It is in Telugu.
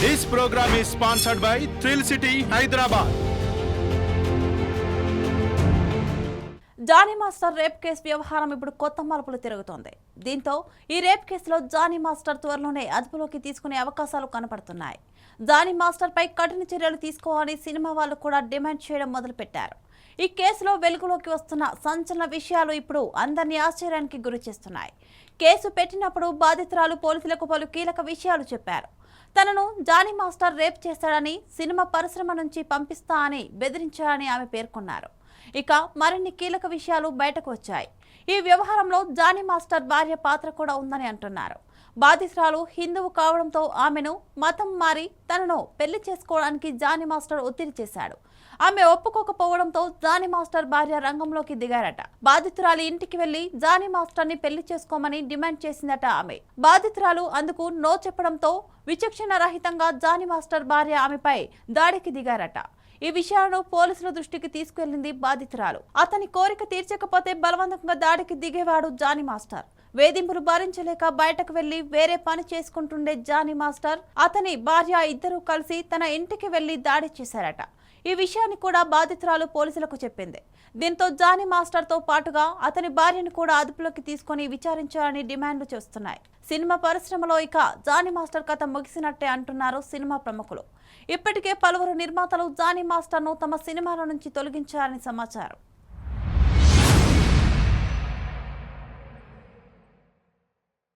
This program is sponsored by Thrill City, Hyderabad. Jani master rape case వ్యవహారం ఇప్పుడు కొత్త మలుపులు తిరుగుతోంది. దీంతో ఈ రేప్ కేసులో జానీ మాస్టర్ త్వరలోనే అదుపులోకి తీసుకునే అవకాశాలు కనపడుతున్నాయి. జానీ మాస్టర్పై కఠిన చర్యలు తీసుకోవాలని సినిమా వాళ్ళు కూడా డిమాండ్ చేయడం మొదలుపెట్టారు. ఈ కేసులో వెలుగులోకి వస్తున్న సంచలన విషయాలు ఇప్పుడు అందరినీ ఆశ్చర్యానికి గురి చేస్తున్నాయి. కేసు పెట్టినప్పుడు బాధితురాలు పోలీసులకు పలు కీలక విషయాలు చెప్పారు. తనను జానీ మాస్టర్ రేప్ చేశాడని సినిమా పరిశ్రమ నుంచి పంపిస్తా అని బెదిరించాడని ఆమె పేర్కొన్నారు. ఇక మరిన్ని కీలక విషయాలు బయటకు వచ్చాయి. ఈ వ్యవహారంలో జానీ మాస్టర్ భార్య పాత్ర కూడా ఉందని అంటున్నారు. బాధితురాలు హిందువు కావడంతో ఆమెను మతం మారి తనను పెళ్ళి చేసుకోవడానికి జానీ మాస్టర్ ఒత్తిడి చేశాడు. ఆమె ఒప్పుకోకపోవడంతో జానీ మాస్టర్ భార్య రంగంలోకి దిగారట. బాధితురాలి ఇంటికి వెళ్ళి జానీ మాస్టర్ని పెళ్ళి చేసుకోమని డిమాండ్ చేసిందట ఆమె. బాధితురాలు అందుకు నో చెప్పడంతో విచక్షణ రహితంగా జానీ మాస్టర్ భార్య ఆమెపై దాడికి దిగారట. ఈ విషయాలను పోలీసుల దృష్టికి తీసుకెళ్ళింది బాధితురాలు. అతని కోరిక తీర్చకపోతే బలవంతంగా దాడికి దిగేవాడు జానీ మాస్టర్. వేధింపులు భరించలేక బయటకు వెళ్ళి వేరే పని చేసుకుంటుండే జానీ మాస్టర్. అతని భార్య ఇద్దరూ కలిసి తన ఇంటికి వెళ్ళి దాడి చేశారట. ఈ విషయాన్ని కూడా బాధితురాలు పోలీసులకు చెప్పింది. దీంతో జానీ మాస్టర్తో పాటుగా అతని భార్యను కూడా అదుపులోకి తీసుకొని విచారించాలని డిమాండ్లు చేస్తున్నాయి. సినిమా పరిశ్రమలో ఇక జానీ మాస్టర్ కథ ముగిసినట్టే అంటున్నారు సినిమా ప్రముఖులు. ఇప్పటికే పలువురు నిర్మాతలు జానీ మాస్టర్ను తమ సినిమాల నుంచి తొలగించారని సమాచారం.